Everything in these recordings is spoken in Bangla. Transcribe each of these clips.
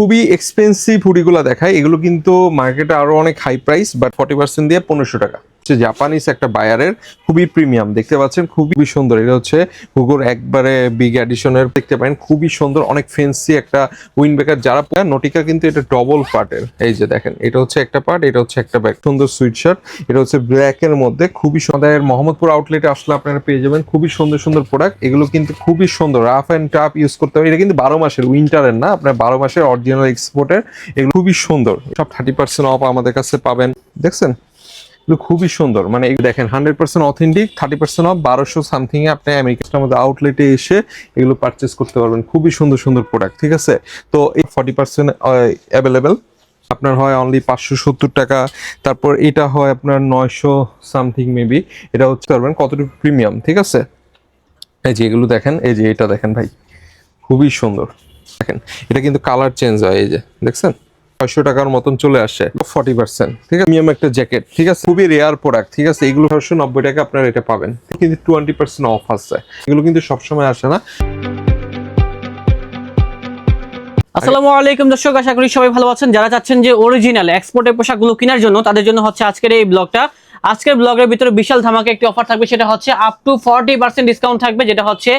খুবই এক্সপেন্সিভ হুডিগুলো দেখায়। এগুলো কিন্তু মার্কেটে আরও অনেক high price but forty percent দিয়ে পনেরোশো টাকা। হচ্ছে জাপানিজ একটা বায়ারের খুবই প্রিমিয়াম দেখতে পাচ্ছেন, খুবই সুন্দর। এটা হচ্ছে হুগোর একবারে বিগ এডিশনের দেখতে পারেন, খুবই সুন্দর, অনেক ফেন্সি একটা উইন ব্রেকার যারা নটিকা কিন্তু এটা ডবল পার্টের এই যে দেখেন, এটা হচ্ছে একটা পার্ট এটা হচ্ছে একটা ব্যাগ সুন্দর সুইট শার্ট এটা হচ্ছে ব্ল্যাক এর মধ্যে, খুবই সুন্দর। মোহাম্মদপুর আউটলেটে আসলে আপনারা পেয়ে যাবেন খুবই সুন্দর সুন্দর প্রোডাক্ট এগুলো কিন্তু খুবই সুন্দর রাফ অ্যান্ড টাফ ইউজ করতে হবে। এটা কিন্তু বারো মাসের উইন্টারের না, আপনার বারো মাসের অরিজিনাল এক্সপোর্টের এগুলো খুবই সুন্দর। সব থার্টি পার্সেন্ট অফ আমাদের কাছে পাবেন। দেখছেন? খুবই সুন্দর। মানে দেখেন hundred percent authentic thirty percent off বারোশো সামথিং এ আপনি আমেরিকার মধ্যে আউটলেটে এসে এগুলো পারচেস করতে পারবেন। খুবই সুন্দর সুন্দর প্রোডাক্ট ঠিক আছে? তো এই ফর্টি পার্সেন্ট অ্যাভেলেবেল আপনার হয় অনলি পাঁচশো সত্তর টাকা। তারপর এটা হয় আপনার নয়শো সামথিং মেবি এটা হচ্ছে পারবেন কতটুকু প্রিমিয়াম ঠিক আছে? এই যে এগুলো দেখেন, এই যে এটা দেখেন ভাই। খুবই সুন্দর। দেখেন, এটা কিন্তু কালার চেঞ্জ হয়, এই যে, দেখছেন? ছয়শো টাকার মতন চলে আসে। ফর্টি পার্সেন্ট ঠিক আছে? প্রিমিয়াম একটা জ্যাকেট ঠিক আছে? খুবই রেয়ার প্রোডাক্ট ঠিক আছে? এগুলো ছয়শো নব্বই টাকা আপনার এটা পাবেন। কিন্তু টোয়েন্টি পার্সেন্ট অফ আছে। এগুলো কিন্তু সবসময় আসে না। আসসালামু আলাইকুম দর্শক, আশা করি সবাই ভালো আছেন। যারা চাচ্ছেন যে অরিজিনাল এক্সপোর্টের পোশাকগুলো কেনার জন্য, তাদের জন্য হচ্ছে আজকের এই ব্লগটা আজকের ব্লগের ভিতরে বিশাল ধামাকে একটি অফার থাকবে। সেটা হচ্ছে up to forty percent discount থাকবে, যেটা হচ্ছে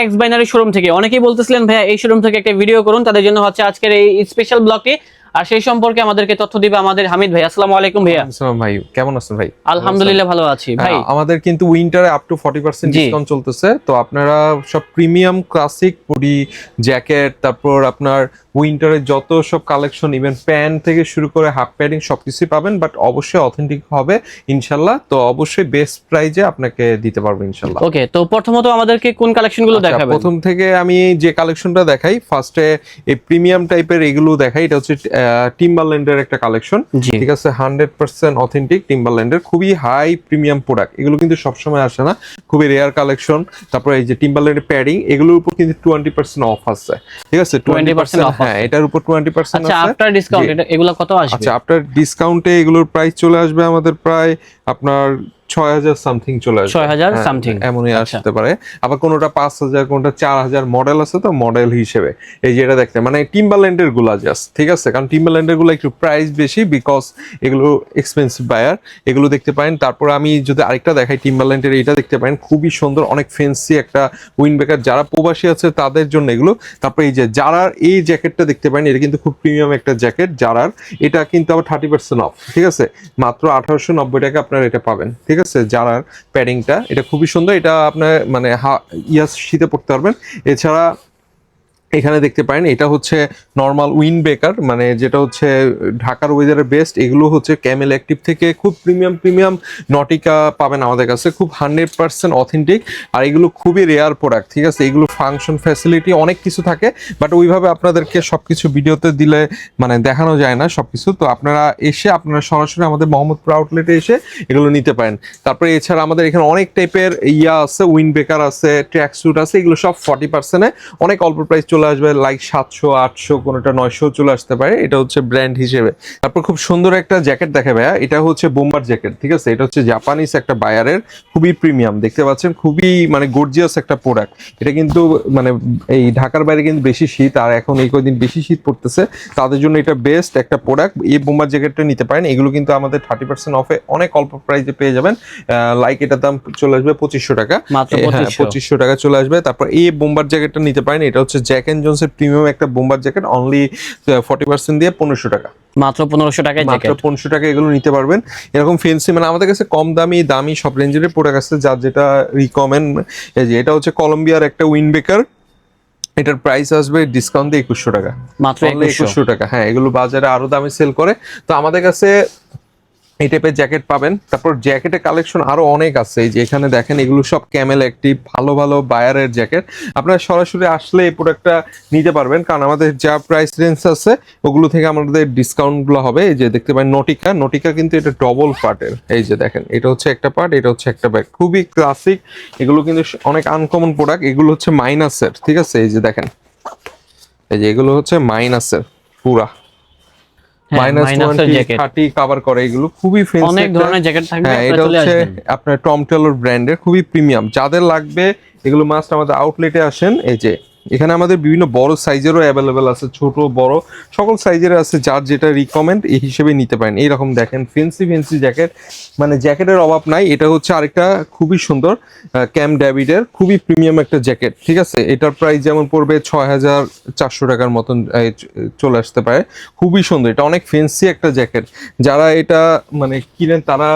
এক্স বাইনারি শোরুম থেকে। অনেকেই বলতেছিলেন, ভাইয়া, এই শোরুম থেকে একটা ভিডিও করুন। তাদের জন্য হচ্ছে আজকের এই স্পেশাল ব্লগটি আর সেই সম্পর্কে আমাদেরকে তথ্য দিবে আমাদের হামিদ ভাই। আসসালামু আলাইকুম ভাইয়া। আসসালাম ভাই কেমন আছেন ভাই? আলহামদুলিল্লাহ ভালো আছি ভাই। হ্যাঁ, আমাদের কিন্তু উইন্টারে আপ টু ফর্টি পার্সেন্ট জি। ডিসকাউন্ট চলতেছে তো আপনারা সব প্রিমিয়াম ক্লাসিক পুডি জ্যাকেট তারপর আপনার উইন্টারের যত সব কালেকশন ইভেন প্যান্ট থেকে শুরু করে হাফ প্যাডিং সবকিছুই পাবেন বাট অবশ্যই অথেন্টিক হবে ইনশাল্লাহ। তো অবশ্যই বেস্ট প্রাইজে আপনাকে দিতে পারব ইনশাল্লাহ। ওকে তো প্রথমত আমাদেরকে কোন কালেকশনগুলো আচ্ছা, দেখাবেন? প্রথম থেকে আমি যে কালেকশনটা দেখাই ফার্স্টে এই প্রিমিয়াম টাইপের এগুলো দেখাই এটা হচ্ছে টিম্বারল্যান্ডের একটা কালেকশন ঠিক আছে? হান্ড্রেড পার্সেন্ট অথেন্টিক টিম্বারল্যান্ডের খুবই হাই প্রিমিয়াম প্রোডাক্ট এগুলো কিন্তু সবসময় আসে না খুবই রেয়ার কালেকশন তারপরে এই যে টিম্বারল্যান্ডের প্যাডিং এগুলোর উপর কিন্তু টোয়েন্টি পার্সেন্ট অফ আছে ঠিক আছে? টোয়েন্টি পার্সেন্ট হ্যাঁ এটার উপর টোয়েন্টি পার্সেন্ট আফটার ডিসকাউন্ট এগুলো কত আসবে? আচ্ছা আপনার ডিসকাউন্টে এগুলোর প্রাইস চলে আসবে আমাদের প্রায় আপনার ছয় হাজার সামথিং চলে আসবে। 6000 হ্যাঁ, something। এমনই আচ্ছা। আসতে পারে। আবার কোনোটা পাঁচ হাজার কোনোটা চার হাজার মডেল আছে তো মডেল হিসেবে। এই যে এটা দেখতে মানে টিম্বারল্যান্ডেরগুলা জাস্ট ঠিক আছে? কারণ টিম্বারল্যান্ডেরগুলো একটু প্রাইস বেশি বিকজ এগুলো এক্সপেন্সিভ বায়ার এগুলো দেখতে পারেন। তারপর আমি যদি আরেকটা দেখাই টিম্বারল্যান্ডের এটা দেখতে পারেন। খুবই সুন্দর অনেক ফেন্সি একটা উইন ব্রেকার যারা প্রবাসী আছে তাদের জন্য এগুলো। তারপর এই যে যারার এই জ্যাকেটটা দেখতে পারেন। এটা কিন্তু খুব প্রিমিয়াম একটা জ্যাকেট যারার এটা কিন্তু আবার থার্টি পার্সেন্ট অফ ঠিক আছে? মাত্র আঠারোশো নব্বই টাকা আপনারা এটা পাবেন ঠিক আছে? জারার প্যাডিংটা এটা খুবই সুন্দর। এটা আপনার মানে হা- ইয়াস শীতে পড়তে পারবেন। এছাড়া এখানে দেখতে পারেন, এটা হচ্ছে নর্মাল উইন বেকার মানে যেটা হচ্ছে ঢাকার ওয়েদারের বেস্ট এগুলো হচ্ছে ক্যামেল অ্যাক্টিভ থেকে খুব প্রিমিয়াম প্রিমিয়াম নটিকা পাবেন আমাদের কাছে, খুব হান্ড্রেড পার্সেন্ট অথেন্টিক আর এগুলো খুবই রেয়ার প্রোডাক্ট ঠিক আছে? এগুলো ফাংশন ফ্যাসিলিটি অনেক কিছু থাকে বাট ওইভাবে আপনাদেরকে সবকিছু ভিডিওতে দিলে মানে দেখানো যায় না সব কিছু তো আপনারা এসে, আপনারা সরাসরি আমাদের মোহাম্মদপুর আউটলেটে এসে এগুলো নিতে পারেন। তারপরে এছাড়া আমাদের এখানে অনেক টাইপের ইয়া আছে উইন বেকার আছে ট্র্যাক স্যুট আছে, এগুলো সব ফর্টি পার্সেন্টে অনেক অল্প প্রাইস চলে আসবে লাইক সাতশো আটশো কোনোটা নয়শো চলে আসতে পারে। এটা হচ্ছে ব্র্যান্ড হিসেবে। তারপর খুব সুন্দর একটা জ্যাকেট দেখে ভাইয়া। এটা হচ্ছে বোম্বার জ্যাকেট ঠিক আছে? এটা হচ্ছে জাপানিজ একটা বায়ারের খুবই প্রিমিয়াম দেখতে পাচ্ছেন খুবই মানে গর্জিয়াস একটা প্রোডাক্ট এটা কিন্তু মানে এই ঢাকার বাইরে কিন্তু বেশি শীত আর এখন এই কদিন বেশি শীত পড়তেছে। তাদের জন্য এটা বেস্ট একটা প্রোডাক্ট এই বোম্বার জ্যাকেটটা নিতে পারেন। এগুলো কিন্তু আমাদের থার্টি পার্সেন্ট অফে অনেক অল্প প্রাইসে পেয়ে যাবেন। লাইক এটার দাম চলে আসবে পঁচিশশো টাকা। হ্যাঁ 2500 পঁচিশশো টাকা চলে আসবে। তারপর এই বোম্বার জ্যাকেটটা নিতে পারেন। এটা হচ্ছে জ্যাক এন্ড জোন্সের প্রিমিয়াম একটা bomber jacket only forty percent দিয়ে পনেরোশো টাকা। মাত্র পনেরোশো টাকায় মাত্র পনেরোশো টাকা এগুলো নিতে পারবেন। এরকম ফেন্সি মানে আমাদের কাছে কম দামি দামি সব রেঞ্জের প্রোডাক্ট আছে যার যেটা রিকমেন্ড এটা হচ্ছে কলম্বিয়ার একটা উইনবেকার এটার প্রাইস আসবে ডিসকাউন্ট দিয়ে একুশশো টাকা। মাত্র একুশশো। টাকা হ্যাঁ এগুলো বাজারে আরও দামে সেল করে। তো আমাদের কাছে এই টাইপের জ্যাকেট পাবেন। তারপর জ্যাকেটের কালেকশন আরও অনেক আছে। এই যে এখানে দেখেন, এগুলো সব ক্যামেল অ্যাক্টিভ ভালো ভালো বায়ারের জ্যাকেট আপনারা সরাসরি আসলে এই প্রোডাক্টটা নিতে পারবেন। কারণ আমাদের যা প্রাইস রেঞ্জ আছে, ওগুলো থেকে আমাদের ডিসকাউন্টগুলো হবে। এই যে দেখতে পারেন নটিকা নটিকা কিন্তু এটা ডবল পার্টের এই যে দেখেন, এটা হচ্ছে একটা পার্ট এটা হচ্ছে একটা ব্যাগ খুবই ক্লাসিক এগুলো কিন্তু অনেক আনকমন প্রোডাক্ট এগুলো হচ্ছে মাইনাসের ঠিক আছে? এই যে দেখেন। এই যে এগুলো হচ্ছে মাইনাসের পুরা। মাইনাস কাভার করে এগুলো। খুবই fancy অনেক ধরনের জ্যাকেট থাকবে হ্যাঁ এটা হচ্ছে আপনার টম টেলর ব্র্যান্ডের খুবই প্রিমিয়াম যাদের লাগবে এগুলো মাস্ট আমাদের আউটলেটে আসেন এই যে এখানে আমাদের বিভিন্ন বড় সাইজেরও অ্যাভেলেবেল আছে, ছোট, বড়, সকল সাইজের আছে, যার যেটা রিকমেন্ড এই হিসেবে নিতে পারেন। এইরকম দেখেন ফেন্সি ফেন্সি জ্যাকেট মানে জ্যাকেটের অভাব নাই। এটা হচ্ছে আরেকটা খুবই সুন্দর ক্যাম ড্যাভিডের খুবই প্রিমিয়াম একটা জ্যাকেট ঠিক আছে? এটার প্রাইস যেমন পড়বে ছয় হাজার চারশো টাকার মতন চলে আসতে পারে। খুবই সুন্দর, এটা অনেক ফেন্সি একটা জ্যাকেট যারা এটা মানে কিনেন, তারা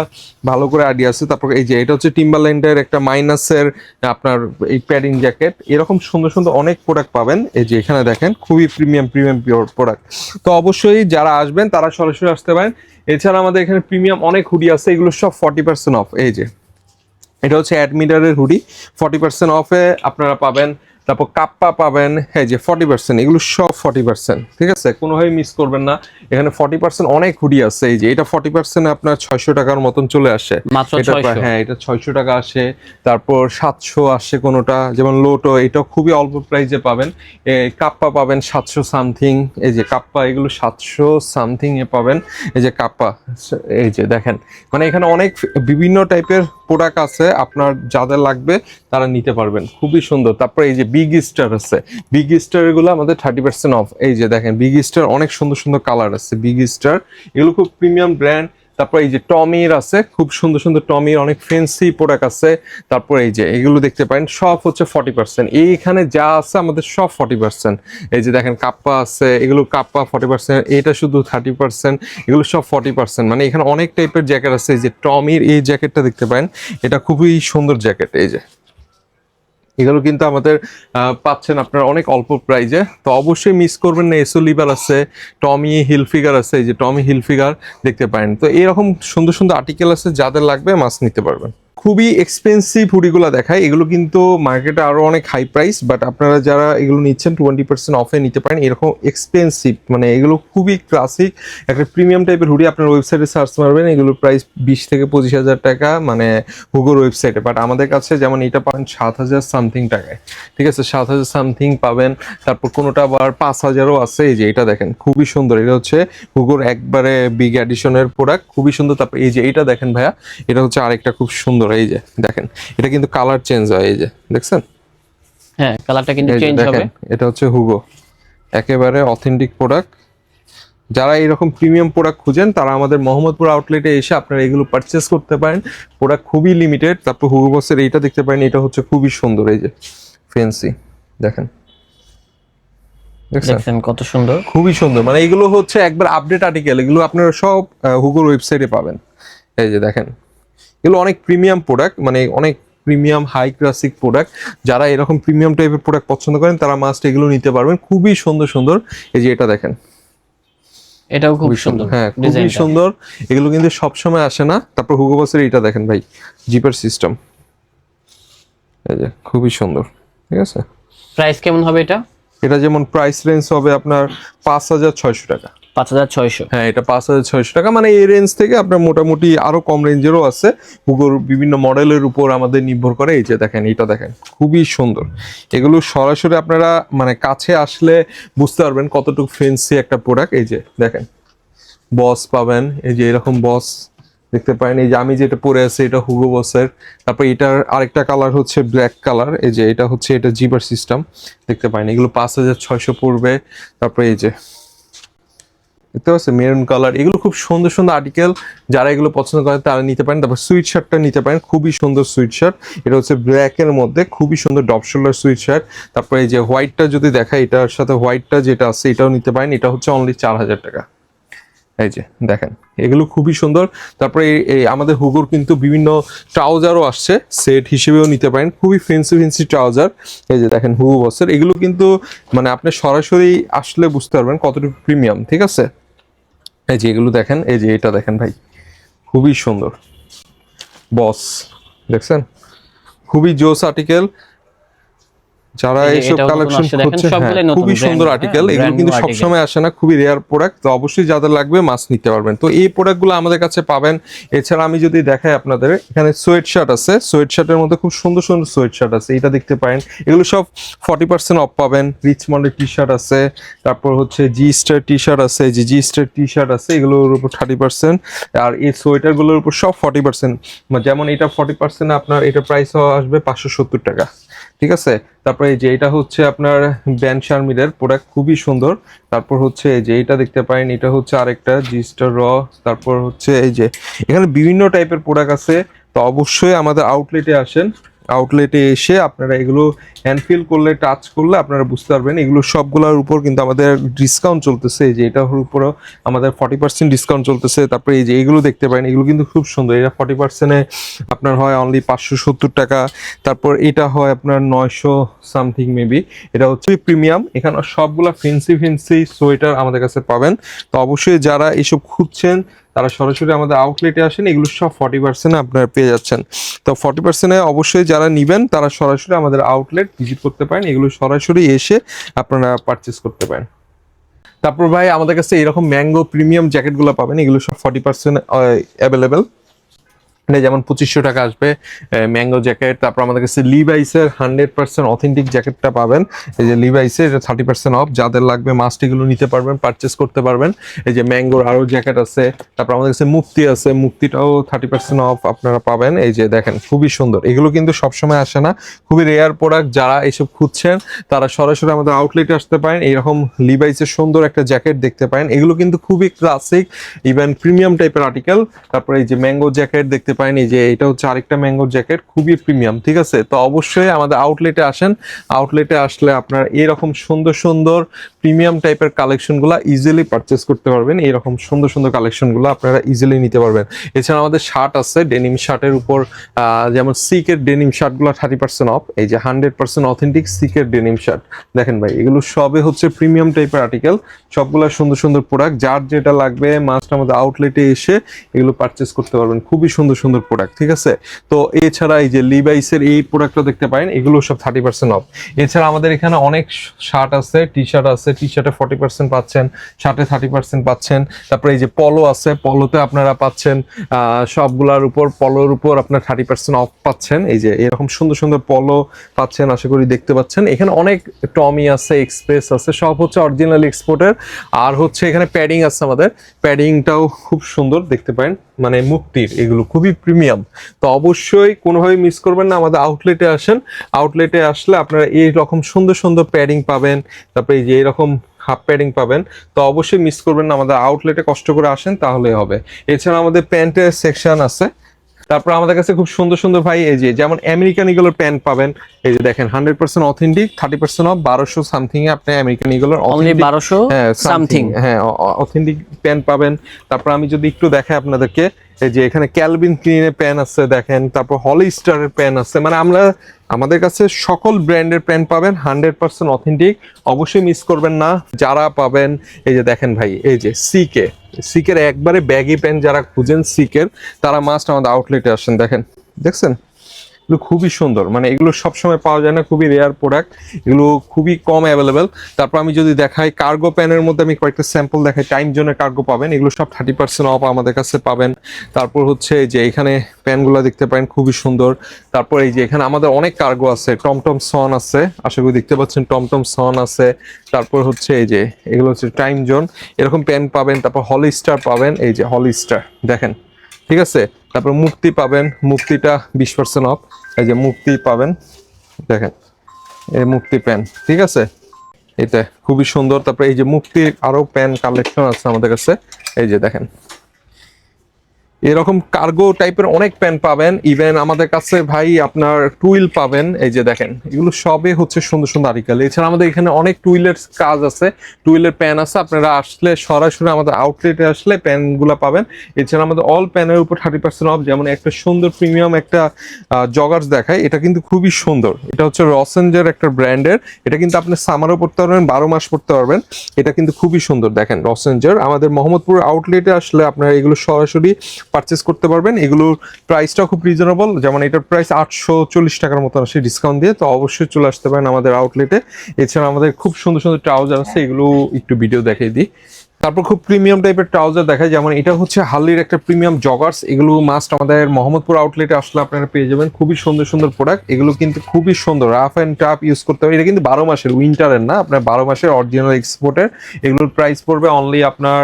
ভালো করে আইডিয়া আছে। তারপর এই যে, এটা হচ্ছে টিম্বারল্যান্ডের একটা মাইনাসের আপনার এই প্যাডিং জ্যাকেট এরকম সুন্দর সুন্দর অনেক প্রোডাক্ট পাবেন। এই যে এখানে দেখেন, খুবই প্রিমিয়াম প্রিমিয়াম পিওর প্রোডাক্ট তো অবশ্যই যারা আসবেন, তারা সরাসরি আসতে পারেন। এছাড়া আমাদের এখানে প্রিমিয়াম অনেক হুডি আছে, এগুলো সব ফর্টি পার্সেন্ট অফ এই যে, এটা হচ্ছে অ্যাডমিটারের হুডি ফর্টি পার্সেন্ট অফে আপনারা পাবেন তারপর কাপ্পা পাবেন হ্যাঁ যে ফর্টি পার্সেন্ট এগুলো সব ফর্টি পার্সেন্ট ঠিক আছে? কোনোভাবে মিস করবেন না। এখানে ফর্টি পার্সেন্ট অনেক হুডি আছে এই যে এটা ফর্টি পার্সেন্ট আপনার ছয়শো টাকার মতন চলে আসে। এটা হ্যাঁ এটা ছয়শো টাকা আসে তারপর সাতশো আসে কোনোটা যেমন লোটো এটা খুবই অল্প প্রাইসে পাবেন। কাপ্পা পাবেন সাতশো সামথিং এই যে কাপ্পা এগুলো সাতশো সামথিং এ পাবেন। এই যে কাপ্পা এই যে দেখেন মানে এখানে অনেক বিভিন্ন টাইপের প্রোডাক্ট আছে আপনার যাদের লাগবে তারা নিতে পারবেন খুবই সুন্দর। তারপর এই যে বিগ স্টার আছে। বিগ স্টার এগুলো আমাদের থার্টি পার্সেন্ট অফ এই যে দেখেন বিগ স্টার অনেক সুন্দর সুন্দর কালার আছে বিগ স্টার এগুলো খুব প্রিমিয়াম ব্র্যান্ড তারপর এই যে টমির আছে, খুব সুন্দর সুন্দর টমির অনেক ফেন্সি প্রোডাক্ট আছে। তারপর এই যে এগুলো দেখতে পারেন, সব হচ্ছে ফর্টি পার্সেন্ট এইখানে যা আছে আমাদের সব ফর্টি পার্সেন্ট এই যে দেখেন, কাপ্পা আছে, এগুলো কাপ্পা ফর্টি পার্সেন্ট এটা শুধু থার্টি পার্সেন্ট এগুলো সব ফর্টি পার্সেন্ট মানে এখানে অনেক টাইপের জ্যাকেট আছে। এই যে টমির এই জ্যাকেটটা দেখতে পারেন, এটা খুবই সুন্দর জ্যাকেট এই যে। এগুলো কিন্তু আমাদের পাচ্ছেন আপনার অনেক অল্প প্রাইজে তো অবশ্যই মিস করবেন না, এসো লিভার আছে, টমি হিলফিগার আছে, এই যে টমি হিলফিগার দেখতে পারেন। তো এরকম সুন্দর সুন্দর আর্টিকেল আছে, যাদের লাগবে মাছ নিতে পারবেন। খুবই এক্সপেন্সিভ হুডিগুলো দেখায়। এগুলো কিন্তু মার্কেটে আরও অনেক হাই প্রাইস বাট আপনারা যারা এগুলো নিচ্ছেন টোয়েন্টি পার্সেন্ট অফে নিতে পারেন। এরকম এক্সপেন্সিভ মানে এগুলো খুবই ক্লাসিক একটা প্রিমিয়াম টাইপের হুডি আপনার ওয়েবসাইটে সার্চ মারবেন, এগুলোর প্রাইস বিশ থেকে পঁচিশ হাজার টাকা মানে হুগোর ওয়েবসাইটে বাট আমাদের কাছে যেমন এটা পাবেন সাত হাজার সামথিং টাকায়। ঠিক আছে? সাত হাজার সামথিং পাবেন। তারপর কোনোটা আবার পাঁচ হাজারও আছে। এই যে এটা দেখেন, খুবই সুন্দর। এটা হচ্ছে হুগোর একবারে বিগ অ্যাডিশনের প্রোডাক্ট খুবই সুন্দর। তারপর এই যে এটা দেখেন ভাইয়া, এটা হচ্ছে আরেকটা খুব সুন্দর এই যে দেখেন এটা কিন্তু কালার চেঞ্জ হয় এই যে দেখছেন? হ্যাঁ কালারটা কিন্তু চেঞ্জ হবে। এটা হচ্ছে হুগো একেবারে অথেন্টিক প্রোডাক্ট যারা এরকম প্রিমিয়াম প্রোডাক্ট খুঁজেন তারা আমাদের মোহাম্মদপুর আউটলেটে এসে আপনারা এগুলো পারচেস করতে পারেন। প্রোডাক্ট খুবই লিমিটেড তারপর হুগো বসের এইটা দেখতে পারেন এটা হচ্ছে খুবই সুন্দর এই যে ফেন্সি দেখেন। দেখছেন? কত সুন্দর। খুবই সুন্দর। মানে এগুলো হচ্ছে একবার আপডেট আর্টিকেল এগুলো আপনারা সব হুগোর ওয়েবসাইটে পাবেন। এই যে দেখেন। এগুলো অনেক প্রিমিয়াম প্রোডাক্ট মানে অনেক প্রিমিয়াম হাই ক্লাসিক প্রোডাক্ট যারা এরকম প্রিমিয়াম টাইপের প্রোডাক্ট পছন্দ করেন তারা মাস্ট এগুলো নিতে পারবেন। খুবই সুন্দর সুন্দর এই যে এটা দেখেন। এটাও খুব সুন্দর হ্যাঁ খুবই সুন্দর। এগুলো কিন্তু সবসময় আসে না। তারপর হুগো বসের এটা দেখেন ভাই জিপার সিস্টেম এই যে খুবই সুন্দর ঠিক আছে? প্রাইস কেমন হবে এটা? এটা যেমন প্রাইস রেঞ্জ হবে আপনার পাঁচ হাজার ছয়শো টাকা। পাঁচ হাজার ছয়শো। হ্যাঁ এটা পাঁচ হাজার ছয়শো টাকা। মানে এই রেঞ্জ থেকে আপনার মোটামুটি আরও কম রেঞ্জেরও আছে। হুগোর বিভিন্ন মডেলের উপর আমাদের নির্ভর করে। এই যে দেখেন এটা দেখেন, খুবই সুন্দর। এগুলো সরাসরি আপনারা মানে কাছে আসলে বুঝতে পারবেন কতটুকু ফেন্সি একটা প্রোডাক্ট এই যে দেখেন বস পাবেন। এই যে এরকম বস দেখতে পারেন। এই যে আমি যেটা পরে আছি, এটা হুগো বসের তারপর এটার আরেকটা কালার হচ্ছে ব্ল্যাক কালার এই যে এটা হচ্ছে, এটা জিপার সিস্টেম দেখতে পারেন, এগুলো পাঁচ হাজার ছয়শো পড়বে। তারপরে এই যে দেখতে পাচ্ছেন মেরুন কালার এগুলো খুব সুন্দর সুন্দর আর্টিকেল যারা এগুলো পছন্দ করে তারা নিতে পারেন। তারপর সুইট শার্টটা নিতে পারেন, খুবই সুন্দর সুইট শার্ট এটা হচ্ছে ব্ল্যাকের মধ্যে, খুবই সুন্দর ডপ শোল্ডার সুইট শার্ট তারপরে এই যে হোয়াইটটা যদি দেখায় এটার সাথে হোয়াইটটা যেটা আছে, এটাও নিতে পারেন। এটা হচ্ছে অনলি চার হাজার টাকা। এই যে, দেখেন, এগুলো খুবই সুন্দর। তারপরে এই আমাদের হুগুর কিন্তু বিভিন্ন ট্রাউজারও আসছে সেট হিসেবেও নিতে পারেন। খুবই ফেন্সি ফেন্সি ট্রাউজার। এই যে দেখেন হুগু বসের এগুলো কিন্তু মানে আপনি সরাসরি আসলে বুঝতে পারবেন কতটুকু প্রিমিয়াম ঠিক আছে? এই যে এগুলো দেখেন, এই যে এটা দেখেন ভাই, খুবই সুন্দর। বস, দেখছেন? খুবই জোস আর্টিকেল যারা এইসব কালেকশন করছে হ্যাঁ, খুবই সুন্দর হ্যাঁ, আর্টিকেল এগুলো কিন্তু সবসময় আসে না খুবই রেয়ার প্রোডাক্ট তো অবশ্যই যাদের লাগবে মাছ নিতে পারবেন। তো এই প্রোডাক্টগুলো আমাদের কাছে পাবেন। এছাড়া আমি যদি দেখাই আপনাদের এখানে সোয়েট শার্ট আছে। সোয়েট শার্টের মধ্যে খুব সুন্দর সুন্দর সোয়েট শার্ট আছে এটা দেখতে পারেন। এগুলো সব ফর্টি পার্সেন্ট অফ পাবেন। রিচমন্ডের টি শার্ট আছে তারপর হচ্ছে জি স্টার টি শার্ট আছে যে জি স্টার টি শার্ট আছে এগুলোর উপর থার্টি পার্সেন্ট আর এই সোয়েটারগুলোর উপর সব ফর্টি পার্সেন্ট যেমন এটা ফর্টি পার্সেন্ট আপনার এটা প্রাইস আসবে পাঁচশো সত্তর টাকা। ঠিক আছে? তারপরে এই যে এটা হচ্ছে আপনার ব্যান শার্মিরের প্রোডাক্ট খুবই সুন্দর। তারপর হচ্ছে এই যে এটা দেখতে পারেন, এটা হচ্ছে আরেকটা জিস্টার র তারপর হচ্ছে এই যে এখানে বিভিন্ন টাইপের প্রোডাক্ট আছে। তো অবশ্যই আমাদের আউটলেটে আসেন। আউটলেটে এসে আপনারা এগুলো হ্যান্ড ফিল করলে টাচ করলে আপনারা বুঝতে পারবেন। এগুলো সবগুলোর উপর কিন্তু আমাদের ডিসকাউন্ট চলতেছে। এই যে এটার উপরও আমাদের ফর্টি পার্সেন্ট ডিসকাউন্ট চলতেছে। তারপরে এই যে এগুলো দেখতে পারেন, এগুলো কিন্তু খুব সুন্দর। এটা ফর্টি পার্সেন্টে আপনার হয় অনলি পাঁচশো সত্তর টাকা। তারপর এটা হয় আপনার নয়শো সামথিং মেবি এটা হচ্ছে প্রিমিয়াম এখানে সবগুলা ফেন্সি ফেন্সি সোয়েটার আমাদের কাছে পাবেন। তো অবশ্যই যারা এসব খুঁজছেন তারা সরাসরি আমাদের আউটলেটে আসেন, এগুলো সব ফর্টি পার্সেন্ট আপনারা পেয়ে যাচ্ছেন। তো ফর্টি পার্সেন্টে অবশ্যই যারা নেবেন, তারা সরাসরি আমাদের আউটলেট ভিজিট করতে পারেন, এগুলো সরাসরি এসে আপনারা পারচেস করতে পারেন। তারপর ভাই, আমাদের কাছে এরকম ম্যাঙ্গো প্রিমিয়াম জ্যাকেটগুলো পাবেন, এগুলো সব ফর্টি পার্সেন্ট অ্যাভেলেবেল মানে যেমন পঁচিশশো টাকা আসবে ম্যাঙ্গো জ্যাকেট, তারপর আমাদের কাছে লিভাইসের হান্ড্রেড পার্সেন্ট অথেন্টিক জ্যাকেটটা পাবেন। এই যে লিভাইসের এটা থার্টি পার্সেন্ট অফ যাদের লাগবে মাস্টিগুলো নিতে পারবেন পারচেস করতে পারবেন। এই যে ম্যাঙ্গোর আরও জ্যাকেট আছে, তারপর আমাদের কাছে মুক্তি আছে মুক্তিটাও থার্টি পার্সেন্ট অফ আপনারা পাবেন। এই যে দেখেন, খুবই সুন্দর। এগুলো কিন্তু সবসময় আসে না। খুবই রেয়ার প্রোডাক্ট যারা এইসব খুঁজছেন, তারা সরাসরি আমাদের আউটলেটে আসতে পারেন। এইরকম লিভাইসের সুন্দর একটা জ্যাকেট দেখতে পারেন। এগুলো কিন্তু খুবই ক্লাসিক ইভেন প্রিমিয়াম টাইপের আর্টিকেল তারপরে এই যে ম্যাঙ্গো জ্যাকেট দেখতে এই যে এটা হচ্ছে আরেকটা ম্যাঙ্গো জ্যাকেট, খুবই প্রিমিয়াম, ঠিক আছে? তো অবশ্যই আমাদের আউটলেটে আসেন। আউটলেটে আসলে আপনার এরকম সুন্দর সুন্দর প্রিমিয়াম টাইপের কালেকশনগুলো ইজিলি পারচেস করতে পারবেন। এরকম সুন্দর সুন্দর কালেকশনগুলো আপনারা ইজিলি নিতে পারবেন। এছাড়া আমাদের শার্ট আছে ডেনিম শার্টের উপর যেমন সিকের ডেনিম শার্টগুলো থার্টি পার্সেন্ট অফ এই যে হান্ড্রেড পার্সেন্ট অথেন্টিক সিকের ডেনিম শার্ট দেখেন ভাই, এগুলো সবে হচ্ছে প্রিমিয়াম টাইপের আর্টিকেল সবগুলো সুন্দর সুন্দর প্রোডাক্ট যার যেটা লাগবে মাস্ট আমাদের আউটলেটে এসে এগুলো পারচেস করতে পারবেন। খুবই সুন্দর সুন্দর প্রোডাক্ট ঠিক আছে? তো এছাড়া এই যে লিভাইসের এই প্রোডাক্টটা দেখতে পারেন, এগুলো সব থার্টি পার্সেন্ট অফ এছাড়া আমাদের এখানে অনেক শার্ট আছে টি শার্ট আছে টি শার্টে ফর্টি পার্সেন্ট পাচ্ছেন শার্টে থার্টি পার্সেন্ট পাচ্ছেন। তারপরে এই যে পলো আছে পলোতে আপনারা পাচ্ছেন সবগুলার উপর পলোর উপর আপনার থার্টি পার্সেন্ট অফ পাচ্ছেন। এই যে এরকম সুন্দর সুন্দর পলো পাচ্ছেন, আশা করি দেখতে পাচ্ছেন। এখানে অনেক টমি আছে এক্সপ্রেস আছে, সব হচ্ছে অরিজিনাল এক্সপোর্টের আর হচ্ছে এখানে প্যাডিং আছে আমাদের। প্যাডিংটাও খুব সুন্দর, দেখতে পারেন। মানে মুক্তির, এগুলো খুবই প্রিমিয়াম তো অবশ্যই কোনোভাবে মিস করবেন না, আমাদের আউটলেটে আসেন। আউটলেটে আসলে আপনারা এই রকম সুন্দর সুন্দর প্যাডিং পাবেন, তারপরে এই যে এরকম হাফ প্যাডিং পাবেন, তো অবশ্যই মিস করবেন না। আমাদের আউটলেটে কষ্ট করে আসেন তাহলে হবে। এছাড়া আমাদের প্যান্টের সেকশন আছে। তারপর আমাদের কাছে খুব সুন্দর সুন্দর ভাই এই যে যেমন আমেরিকান ইগলের প্যান্ট পাবেন। এই যে দেখেন hundred percent authentic thirty percent off বারোশো সামথিং এ আপনি আমেরিকান ইগলের বারোশো সামথিং হ্যাঁ অথেন্টিক প্যান্ট পাবেন। তারপর আমি যদি একটু দেখাই আপনাদেরকে এই যে এখানে ক্যালভিন ক্লিনের প্যান আছে, দেখেন। তারপর হলি স্টারের প্যান আছে। মানে আমরা, আমাদের কাছে সকল ব্র্যান্ডের প্যান পাবেন হান্ড্রেড পার্সেন্ট অথেন্টিক অবশ্যই মিস করবেন না। যারা পাবেন, এই যে দেখেন ভাই, এই যে সিকে সিকের একবারে ব্যাগি প্যান যারা খুঁজেন সিকের তারা মাস্ট আমাদের আউটলেটে আসেন, দেখেন। দেখছেন? এগুলো খুবই সুন্দর। মানে এগুলো সবসময় পাওয়া যায় না, খুবই রেয়ার প্রোডাক্ট এগুলো খুবই কম অ্যাভেলেবেল তারপর আমি যদি দেখাই কার্গো প্যানের মধ্যে আমি কয়েকটা স্যাম্পল দেখাই টাইম জোনের কার্গো পাবেন। এগুলো সব থার্টি পার্সেন্ট অফ আমাদের কাছে পাবেন। তারপর হচ্ছে যে এখানে প্যানগুলো দেখতে পারেন, খুবই সুন্দর। তারপর এই যে এখানে আমাদের অনেক কার্গো আছে, টমটম সন আছে, আশা করি দেখতে পাচ্ছেন টমটম সন আছে। তারপর হচ্ছে এই যে এগুলো হচ্ছে টাইম জোন এরকম প্যান পাবেন, তারপর হলি স্টার পাবেন। এই যে হলি স্টার দেখেন। ঠিক আছে? তারপর মুক্তি পাবেন, মুক্তিটা বিশ পার্সেন্ট অফ এই যে মুক্তি পাবেন, দেখেন, এই মুক্তি প্যান ঠিক আছে? এটা খুবই সুন্দর। তারপরে এই যে মুক্তির আরও প্যান কালেকশন আছে আমাদের কাছে। এই যে দেখেন এরকম কার্গো টাইপের অনেক প্যান পাবেন। ইভেন আমাদের কাছে ভাই আপনার টুইল পাবেন। এই যে দেখেন, এগুলো সবে হচ্ছে সুন্দর সুন্দর আর্টিকেল এছাড়া আমাদের এখানে অনেক টুইলের কাজ আছে। টুইলের প্যান আছে, আপনারা আসলে সরাসরি আমাদের আউটলেটে আসলে প্যানগুলো পাবেন। এছাড়া আমাদের অল প্যানের উপর থার্টি পার্সেন্ট অফ যেমন একটা সুন্দর প্রিমিয়াম একটা জগার্স দেখায়। এটা কিন্তু খুবই সুন্দর। এটা হচ্ছে রসেঞ্জের একটা ব্র্যান্ডের এটা কিন্তু আপনি সামারও পড়তে পারবেন, বারো মাস পড়তে পারবেন। এটা কিন্তু খুবই সুন্দর। দেখেন রসেঞ্জার আমাদের মোহাম্মদপুর আউটলেটে আসলে আপনারা এগুলো সরাসরি পারচেস করতে পারবেন। এগুলোর প্রাইসটা খুব রিজনেবল যেমন এটার প্রাইস আটশো চল্লিশ টাকার মতো আসে ডিসকাউন্ট দিয়ে। তো অবশ্যই চলে আসতে পারেন আমাদের আউটলেটে এছাড়া আমাদের খুব সুন্দর সুন্দর ট্রাউজার আছে। এগুলো একটু ভিডিও দেখিয়ে দিই। তারপর খুব প্রিমিয়াম টাইপের ট্রাউজার দেখায় যেমন এটা হচ্ছে হালির একটা প্রিমিয়াম জগার্স এগুলো মাস্ট আমাদের মোহাম্মদপুর আউটলেটে আসলে আপনারা পেয়ে যাবেন। খুবই সুন্দর সুন্দর প্রোডাক্ট এগুলো কিন্তু খুবই সুন্দর। রাফ অ্যান্ড টাফ ইউজ করতে হবে। এটা কিন্তু বারো মাসের উইন্টারের না। আপনার বারো মাসের অরিজিনাল এক্সপোর্টের এগুলোর প্রাইস পড়বে অনলি আপনার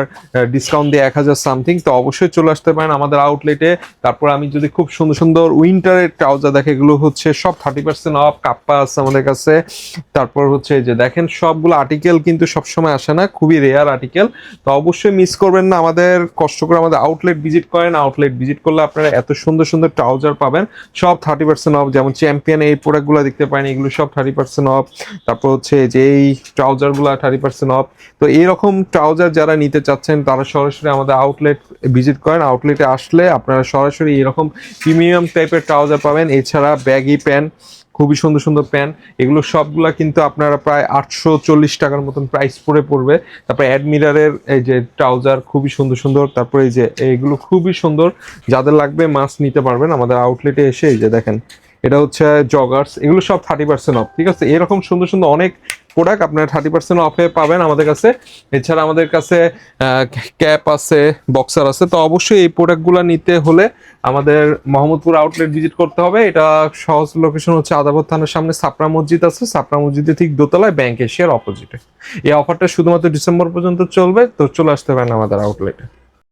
ডিসকাউন্ট দিয়ে এক হাজার সামথিং তো অবশ্যই চলে আসতে পারেন আমাদের আউটলেটে তারপর আমি যদি খুব সুন্দর সুন্দর উইন্টারের ট্রাউজার দেখে, এগুলো হচ্ছে সব থার্টি পার্সেন্ট অফ কাপ্পা আছে আমাদের কাছে। তারপর হচ্ছে যে দেখেন, সবগুলো আর্টিকেল কিন্তু সবসময় আসে না। খুবই রেয়ার আর্টিকেল তো অবশ্যই মিস করবেন না। আমাদের কষ্ট করে আমাদের আউটলেট ভিজিট করেন। আউটলেট ভিজিট করলে আপনারা এত সুন্দর সুন্দর ট্রাউজার পাবেন। সব থার্টি পার্সেন্ট অফ যেমন চ্যাম্পিয়ন এই প্রোডাক্টগুলো দেখতে পারেন, এগুলো সব থার্টি পার্সেন্ট অফ তারপর হচ্ছে যে এই ট্রাউজারগুলো থার্টি পার্সেন্ট অফ তো এইরকম ট্রাউজার যারা নিতে চাচ্ছেন, তারা সরাসরি আমাদের আউটলেট ভিজিট করেন। আউটলেটে আসলে আপনারা সরাসরি এরকম প্রিমিয়াম টাইপের ট্রাউজার পাবেন। এছাড়া ব্যাগি প্যান্ট খুবই সুন্দর সুন্দর প্যান্ট এগুলো সবগুলা কিন্তু আপনারা প্রায় আটশো চল্লিশ টাকার মতন প্রাইস পরে পড়বে। তারপর অ্যাডমিরারের এই যে ট্রাউজার খুবই সুন্দর সুন্দর। তারপরে এই যে এইগুলো খুবই সুন্দর। যাদের লাগবে মাছ নিতে পারবেন আমাদের আউটলেটে এসে এই যে দেখেন। এটা হচ্ছে জগার্স এগুলো সব থার্টি পার্সেন্ট অফ ঠিক আছে? এরকম সুন্দর সুন্দর অনেক প্রোডাক্ট আপনারা থার্টি পার্সেন্ট অফে পাবেন আমাদের কাছে। এছাড়া আমাদের কাছে ক্যাপ আছে বক্সার আছে। তো অবশ্যই এই প্রোডাক্টগুলো নিতে হলে আমাদের মোহাম্মদপুর আউটলেট ভিজিট করতে হবে। এটা সহজ লোকেশন হচ্ছে আদাবর থানার সামনে সাপরা মসজিদ আছে। সাপরা মসজিদে ঠিক দোতলায় ব্যাংক এশিয়ার অপোজিটে এই অফারটা শুধুমাত্র ডিসেম্বর পর্যন্ত চলবে। তো চলে আসতে পারেন আমাদের আউটলেটে